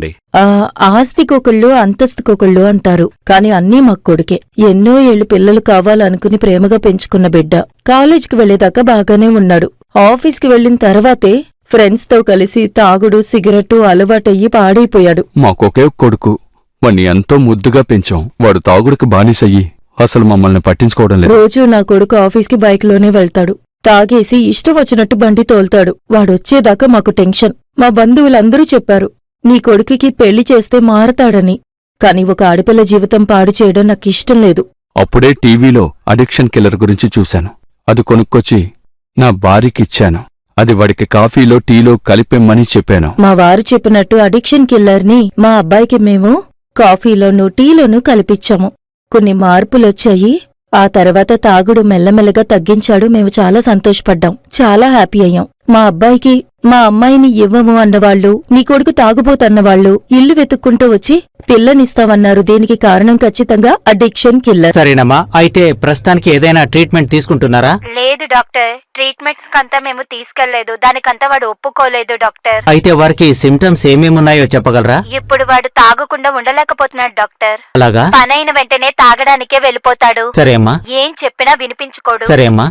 అండి ఆ ఆస్తికొకళ్ళు అంతస్తుకొకళ్ళు అంటారు. కాని అన్నీ మా కొడుకే. ఎన్నో ఏళ్ళు పిల్లలు కావాలనుకుని ప్రేమగా పెంచుకున్న బిడ్డ. కాలేజ్కి వెళ్ళేదాకా బాగానే ఉన్నాడు. ఆఫీస్కి వెళ్ళిన తర్వాతే ఫ్రెండ్స్తో కలిసి తాగుడు సిగరెట్టు అలవాటయ్యి పాడైపోయాడు. మాకొకే కొడుకు. వాణ్ణి ఎంతో ముద్దుగా పెంచాం. వాడు తాగుడికి బానిసయ్యి. అసలు మమ్మల్ని పట్టించుకోవడం లేదు. రోజూ నా కొడుకు ఆఫీస్కి బైక్లోనే వెళ్తాడు. తాగేసి ఇష్టం వచ్చినట్టు బండి తోల్తాడు. వాడొచ్చేదాకా మాకు టెన్షన్. మా బంధువులందరూ చెప్పారు. నీ కొడుకుకి పెళ్ళి చేస్తే మారతాడని. కాని ఒక ఆడపిల్ల జీవితం పాడు చేయడం నాకిష్టం లేదు. అప్పుడే టీవీలో అడిక్షన్ కిల్లర్ గురించి చూశాను. అది కొనుక్కొచ్చి నా భార్యకిచ్చాను. అది వాడికి కాఫీలో టీలో కలిపేమ్మని చెప్పాను. మా వారు చెప్పినట్టు అడిక్షన్ కిల్లర్ని మా అబ్బాయికి మేము కాఫీలోనూ టీలోనూ కలిపిచ్చాము. కొన్ని మార్పులొచ్చాయి. ఆ తర్వాత తాగుడు మెల్లమెల్లగా తగ్గించాడు. మేము చాలా సంతోషపడ్డాం. చాలా హ్యాపీ అయ్యాం. మా అబ్బాయికి మా అమ్మాయిని ఇవ్వము అన్నవాళ్ళు నీ కొడుకు తాగుబోతన్నవాళ్ళు ఇల్లు వెతుక్కుంటూ వచ్చి పిల్లనిస్తామన్నారు దీనికి కారణం ఖచ్చితంగా అడిక్షన్ కిల్లర్. సరేనమ్మా అయితే ప్రస్తుతానికి ఏదైనా ట్రీట్మెంట్ తీసుకుంటున్నారా? లేదు డాక్టర్ ట్రీట్మెంట్స్ కంతా మేము తీసుకెళ్ళేదు దానికంతా వాడు ఒప్పుకోలేదు డాక్టర్. అయితే వారికి సిమ్టమ్స్ ఏమేమున్నాయో చెప్పగలరా? ఇప్పుడు వాడు తాగకుండా ఉండలేకపోతున్నాడు డాక్టర్. అలాగా? పనైన వెంటనే తాగడానికే వెళ్ళిపోతాడు. సరే అమ్మా. ఏం చెప్పినా వినిపించుకోడు. సరే అమ్మా.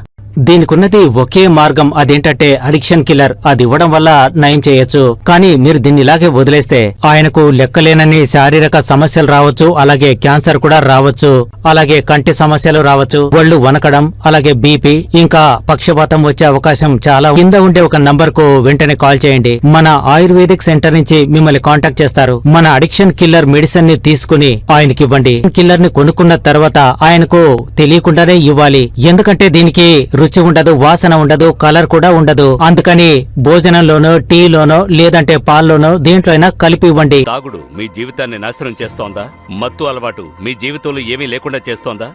దీనికున్నది ఒకే మార్గం అదేంటంటే అడిక్షన్ కిల్లర్. అది ఇవ్వడం వల్ల నయం చేయొచ్చు. కానీ మీరు దీన్ని ఇలాగే వదిలేస్తే ఆయనకు లెక్కలేనన్ని శారీరక సమస్యలు రావచ్చు. అలాగే క్యాన్సర్ కూడా రావచ్చు. అలాగే కంటి సమస్యలు రావచ్చు. ఒళ్ళు వనకడం అలాగే బీపీ ఇంకా పక్షపాతం వచ్చే అవకాశం చాలా కింద ఉండే ఒక నంబర్కు వెంటనే కాల్ చేయండి. మన ఆయుర్వేదిక్ సెంటర్ నుంచి మిమ్మల్ని కాంటాక్ట్ చేస్తారు. మన అడిక్షన్ కిల్లర్ మెడిసిన్ని తీసుకుని ఆయనకి ఇవ్వండి. కిల్లర్ని కొనుక్కున్న తర్వాత ఆయనకు తెలియకుండానే ఇవ్వాలి. ఎందుకంటే దీనికి రుచి ఉండదు వాసన ఉండదు కలర్ కూడా ఉండదు. అందుకని భోజనంలోనో టీలోనో లేదంటే పాల్లోనో దీంట్లో అయినా కలిపి ఇవ్వండి. తాగుడు మీ జీవితాన్ని నాశనం చేస్తోందా? మత్తు అలవాటు మీ జీవితంలో ఏమీ లేకుండా చేస్తోందా?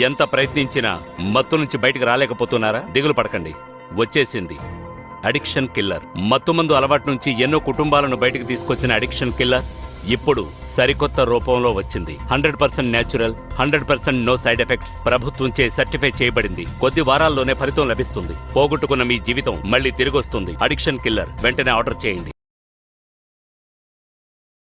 ఎంత ప్రయత్నించినా మత్తు నుంచి బయటకు రాలేకపోతున్నారా? దిగులు పడకండి. వచ్చేసింది. Addiction killer. మత్తుమందు అలవాటు నుంచి ఎన్నో కుటుంబాలను బయటకు తీసుకొచ్చిన అడిక్షన్ కిల్లర్. ఇప్పుడు సరికొత్త రూపంలో వచ్చింది. Hundred percent natural hundred percent no side effects ప్రభుత్వంచే certify చేయబడింది. కొద్ది వారాల్లోనే ఫలితం లభిస్తుంది. పోగొట్టుకున్న మీ జీవితం మళ్ళీ తిరిగొస్తుంది. Addiction killer. వెంటనే ఆర్డర్ చేయండి.